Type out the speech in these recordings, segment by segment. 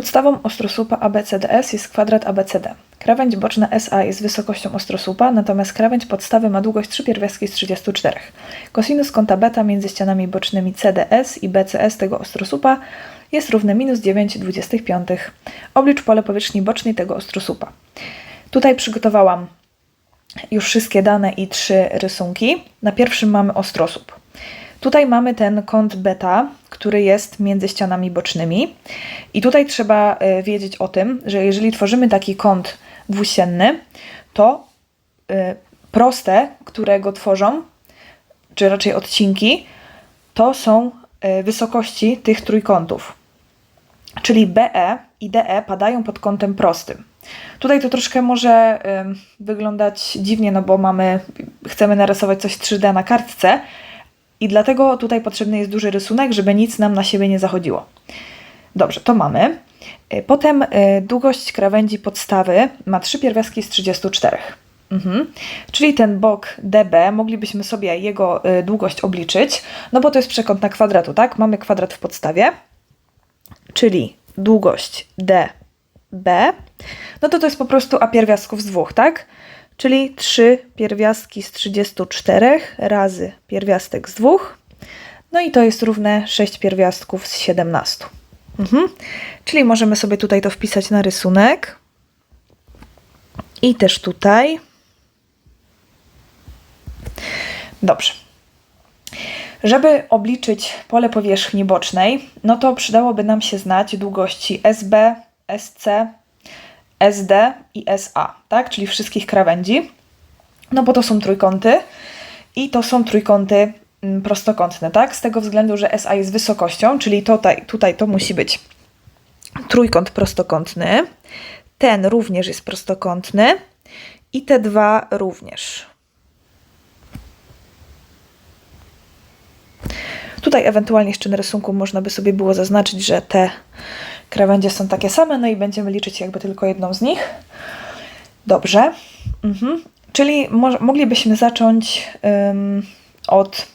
Podstawą ostrosłupa ABCDS jest kwadrat ABCD. Krawędź boczna SA jest wysokością ostrosłupa, natomiast krawędź podstawy ma długość 3 pierwiastki z 34. Kosinus kąta beta między ścianami bocznymi CDS i BCS tego ostrosłupa jest równy minus 9,25. Oblicz pole powierzchni bocznej tego ostrosłupa. Tutaj przygotowałam już wszystkie dane i trzy rysunki. Na pierwszym mamy ostrosłup. Tutaj mamy ten kąt beta, który jest między ścianami bocznymi. I tutaj trzeba y, wiedzieć o tym, że jeżeli tworzymy taki kąt dwusienny, to y, proste, które go tworzą, czy raczej odcinki, to są y, wysokości tych trójkątów. Czyli BE i DE padają pod kątem prostym. Tutaj to troszkę może wyglądać dziwnie, no bo mamy, chcemy narysować coś 3D na kartce i dlatego tutaj potrzebny jest duży rysunek, żeby nic nam na siebie nie zachodziło. Dobrze, to mamy. Y, Potem y, długość krawędzi podstawy ma 3 pierwiastki z 34. Mhm. Czyli ten bok DB, moglibyśmy sobie jego y, długość obliczyć, no bo to jest przekątna kwadratu, tak? Mamy kwadrat w podstawie, czyli długość DB, no to to jest po prostu A pierwiastków z dwóch, tak? Czyli 3 pierwiastki z 34 razy pierwiastek z dwóch, no i to jest równe 6 pierwiastków z 17. Mhm. Czyli możemy sobie tutaj to wpisać na rysunek. I też tutaj. Dobrze. Żeby obliczyć pole powierzchni bocznej, no to przydałoby nam się znać długości SB, SC, SD i SA, tak? Czyli wszystkich krawędzi. No bo to są trójkąty i to są trójkąty mm, prostokątne, tak? Z tego względu, że SA jest wysokością, czyli tutaj, tutaj to musi być trójkąt prostokątny. Ten również jest prostokątny i te dwa również. Tutaj ewentualnie jeszcze na rysunku można by sobie było zaznaczyć, że te krawędzie są takie same, no i będziemy liczyć jakby tylko jedną z nich. Dobrze. Mhm. Czyli mo moglibyśmy zacząć ym, od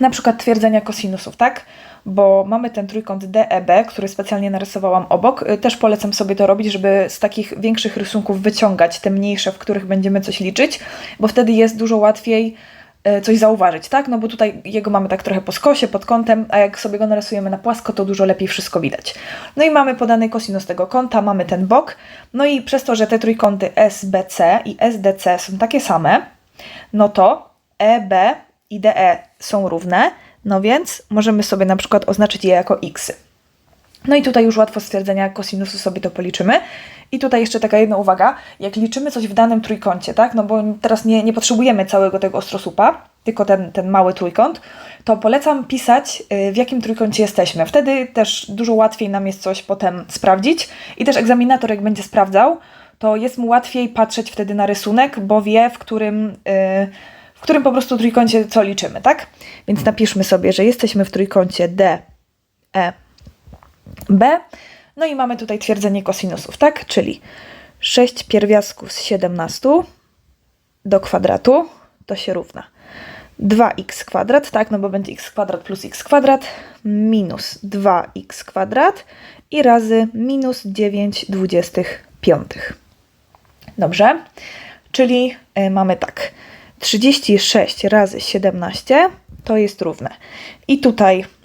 na przykład twierdzenia kosinusów, tak? Bo mamy ten trójkąt DEB, który specjalnie narysowałam obok. Y, Też polecam sobie to robić, żeby z takich większych rysunków wyciągać te mniejsze, w których będziemy coś liczyć, bo wtedy jest dużo łatwiej coś zauważyć, tak? No bo tutaj jego mamy tak trochę po skosie, pod kątem, a jak sobie go narysujemy na płasko, to dużo lepiej wszystko widać. No i mamy podany kosinus tego kąta, mamy ten bok, no i przez to, że te trójkąty SBC i SDC są takie same, no to EB i DE są równe, no więc możemy sobie na przykład oznaczyć je jako x. No i tutaj już łatwo stwierdzenia kosinusu sobie to policzymy. I tutaj jeszcze taka jedna uwaga, jak liczymy coś w danym trójkącie, tak, no bo teraz nie, nie potrzebujemy całego tego ostrosłupa, tylko ten, ten mały trójkąt, to polecam pisać y, w jakim trójkącie jesteśmy. Wtedy też dużo łatwiej nam jest coś potem sprawdzić i też egzaminator jak będzie sprawdzał, to jest mu łatwiej patrzeć wtedy na rysunek, bo wie w którym... Yy, w którym po prostu trójkącie co liczymy, tak? Więc napiszmy sobie, że jesteśmy w trójkącie D, E, B. No i mamy tutaj twierdzenie kosinusów, tak? Czyli 6 pierwiastków z 17 do kwadratu to się równa 2x kwadrat, tak? No bo będzie x kwadrat plus x kwadrat minus 2x kwadrat i razy minus 9 25. Dobrze? Czyli y, mamy tak. 36 razy 17 to jest równe. I tutaj e,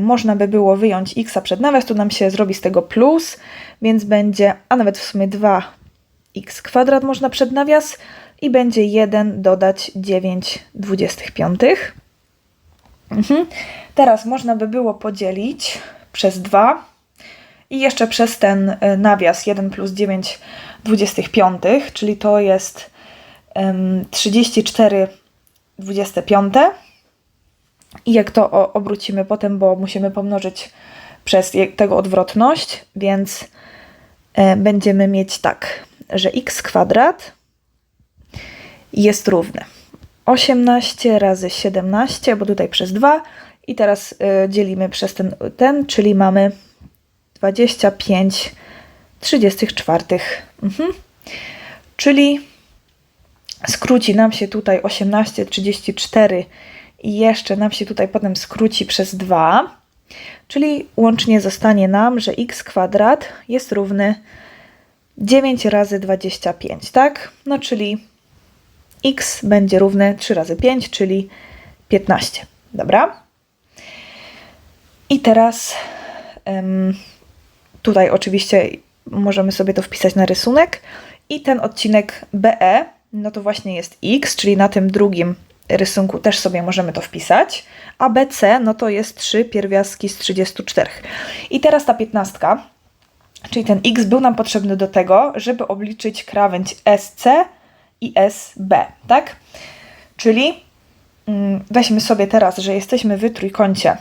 można by było wyjąć x przed nawias, tu nam się zrobi z tego plus, więc będzie, a nawet w sumie 2x kwadrat można przed nawias i będzie 1 dodać 9 25. Mhm. Teraz można by było podzielić przez 2 i jeszcze przez ten e, nawias 1 plus 9 25, czyli to jest 34 25 i jak to obrócimy potem, bo musimy pomnożyć przez tego odwrotność, więc e, będziemy mieć tak, że x kwadrat jest równy 18 razy 17, bo tutaj przez 2 i teraz e, dzielimy przez ten, ten czyli mamy 25 34. Mhm. Czyli skróci nam się tutaj 18, 34 i jeszcze nam się tutaj potem skróci przez 2, Czyli łącznie zostanie nam, że x kwadrat jest równy 9 razy 25, tak? No czyli x będzie równy 3 razy 5, czyli 15. Dobra? I teraz em, tutaj oczywiście możemy sobie to wpisać na rysunek. I ten odcinek BE, no to właśnie jest x, czyli na tym drugim rysunku też sobie możemy to wpisać. A BC, no to jest 3 pierwiastki z 34. I teraz ta piętnastka, czyli ten x był nam potrzebny do tego, żeby obliczyć krawędź SC i SB, tak? Czyli mm, weźmy sobie teraz, że jesteśmy w trójkącie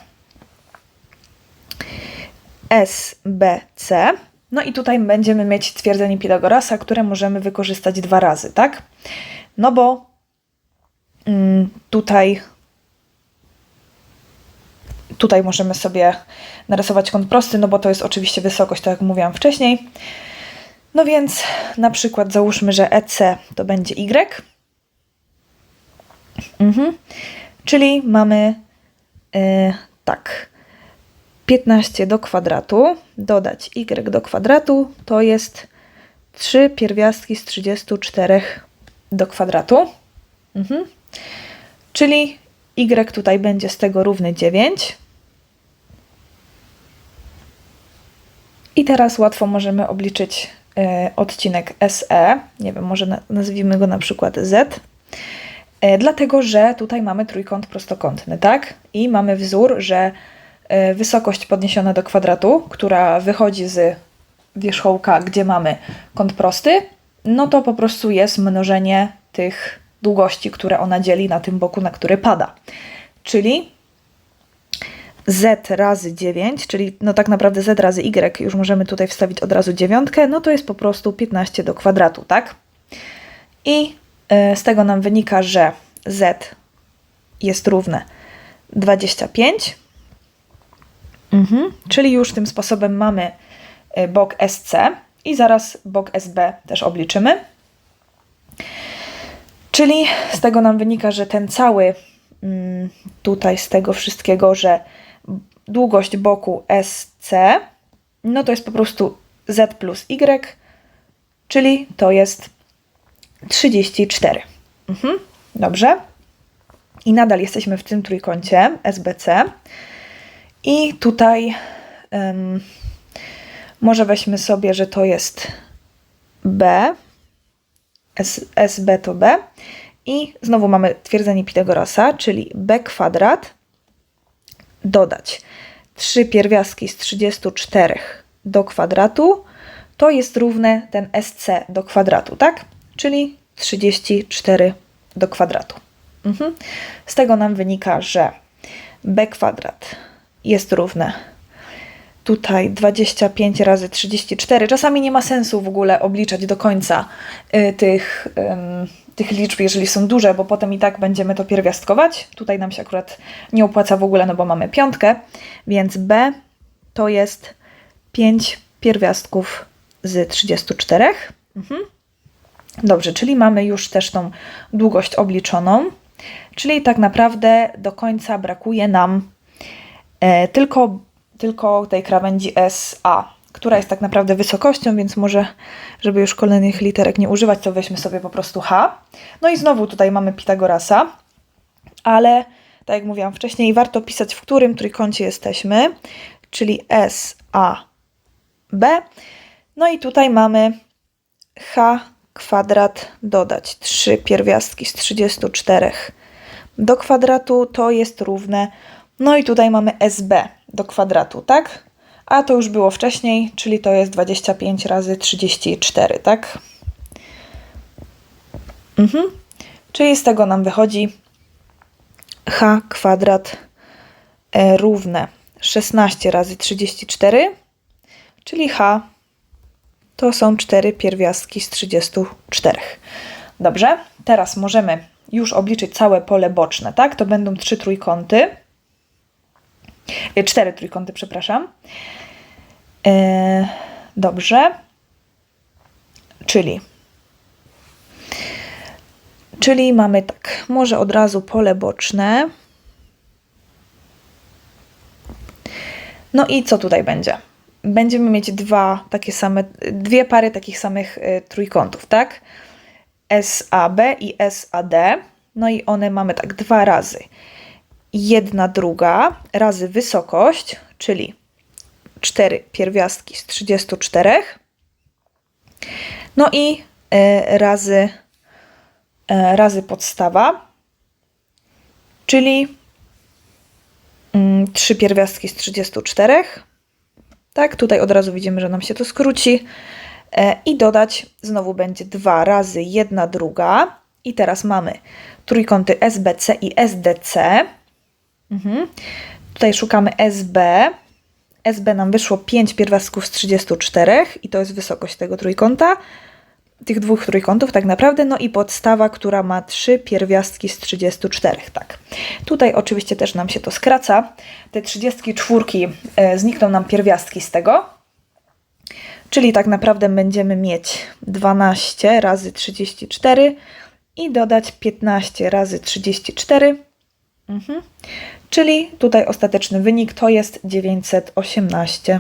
SBC. No i tutaj będziemy mieć twierdzenie Pitagorasa, które możemy wykorzystać dwa razy, tak? No bo tutaj tutaj możemy sobie narysować kąt prosty, no bo to jest oczywiście wysokość, tak jak mówiłam wcześniej. No więc na przykład załóżmy, że EC to będzie Y. Mhm. Czyli mamy yy, tak 15 do kwadratu dodać y do kwadratu to jest 3 pierwiastki z 34 do kwadratu. Mhm. Czyli y tutaj będzie z tego równy 9. I teraz łatwo możemy obliczyć y, odcinek SE. Nie wiem, może na, nazwijmy go na przykład Z. Y, dlatego, że tutaj mamy trójkąt prostokątny, tak? I mamy wzór, że y, wysokość podniesiona do kwadratu, która wychodzi z wierzchołka, gdzie mamy kąt prosty, no to po prostu jest mnożenie tych długości, które ona dzieli na tym boku, na który pada. Czyli z razy 9, czyli no tak naprawdę z razy y, już możemy tutaj wstawić od razu dziewiątkę, no to jest po prostu 15 do kwadratu, tak? I y, z tego nam wynika, że z jest równe 25, mhm. czyli już tym sposobem mamy y, bok SC i zaraz bok SB też obliczymy. Czyli z tego nam wynika, że ten cały mm, tutaj z tego wszystkiego, że długość boku SC, no to jest po prostu Z plus Y, czyli to jest 34. Mhm, dobrze. I nadal jesteśmy w tym trójkącie SBC. I tutaj um, może weźmy sobie, że to jest B, S, SB to B. I znowu mamy twierdzenie Pitagorasa, czyli B kwadrat dodać 3 pierwiastki z 34 do kwadratu, to jest równe ten SC do kwadratu, tak? Czyli 34 do kwadratu. Mhm. Z tego nam wynika, że b kwadrat jest równe tutaj 25 razy 34. Czasami nie ma sensu w ogóle obliczać do końca y, tych, tych liczb, jeżeli są duże, bo potem i tak będziemy to pierwiastkować. Tutaj nam się akurat nie opłaca w ogóle, no bo mamy piątkę, więc b to jest 5 pierwiastków z 34. Mhm. Dobrze, czyli mamy już też tą długość obliczoną, czyli tak naprawdę do końca brakuje nam e, tylko tylko tej krawędzi SA, która jest tak naprawdę wysokością, więc może, żeby już kolejnych literek nie używać, to weźmy sobie po prostu H. No i znowu tutaj mamy Pitagorasa, ale tak jak mówiłam wcześniej, warto pisać, w którym trójkącie jesteśmy, czyli SAB. No i tutaj mamy H kwadrat dodać 3 pierwiastki z 34 do kwadratu, to jest równe no i tutaj mamy SB do kwadratu, tak? A to już było wcześniej, czyli to jest 25 razy 34, tak? Mhm. Czyli z tego nam wychodzi h kwadrat e, równe 16 razy 34, czyli h to są 4 pierwiastki z 34. Dobrze, teraz możemy już obliczyć całe pole boczne, tak? To będą trzy trójkąty. E, cztery trójkąty, przepraszam. E, dobrze. Czyli. Czyli mamy tak, może od razu pole boczne. No i co tutaj będzie? Będziemy mieć dwa takie same, dwie pary takich samych y, trójkątów, tak? SAB i SAD. No i one mamy tak dwa razy. Jedna druga razy wysokość, czyli 4 pierwiastki z 34. No i e, razy, e, razy podstawa, czyli mm, 3 pierwiastki z 34. Tak, tutaj od razu widzimy, że nam się to skróci. E, I dodać znowu będzie 2 razy 1 druga. I teraz mamy trójkąty SBC i SDC. Mhm. Tutaj szukamy SB. SB nam wyszło 5 pierwiastków z 34 i to jest wysokość tego trójkąta. Tych dwóch trójkątów tak naprawdę. No i podstawa, która ma 3 pierwiastki z 34. Tak. Tutaj oczywiście też nam się to skraca. Te 34 e, znikną nam pierwiastki z tego. Czyli tak naprawdę będziemy mieć 12 razy 34 i dodać 15 razy 34. Mhm. Czyli tutaj ostateczny wynik to jest 918.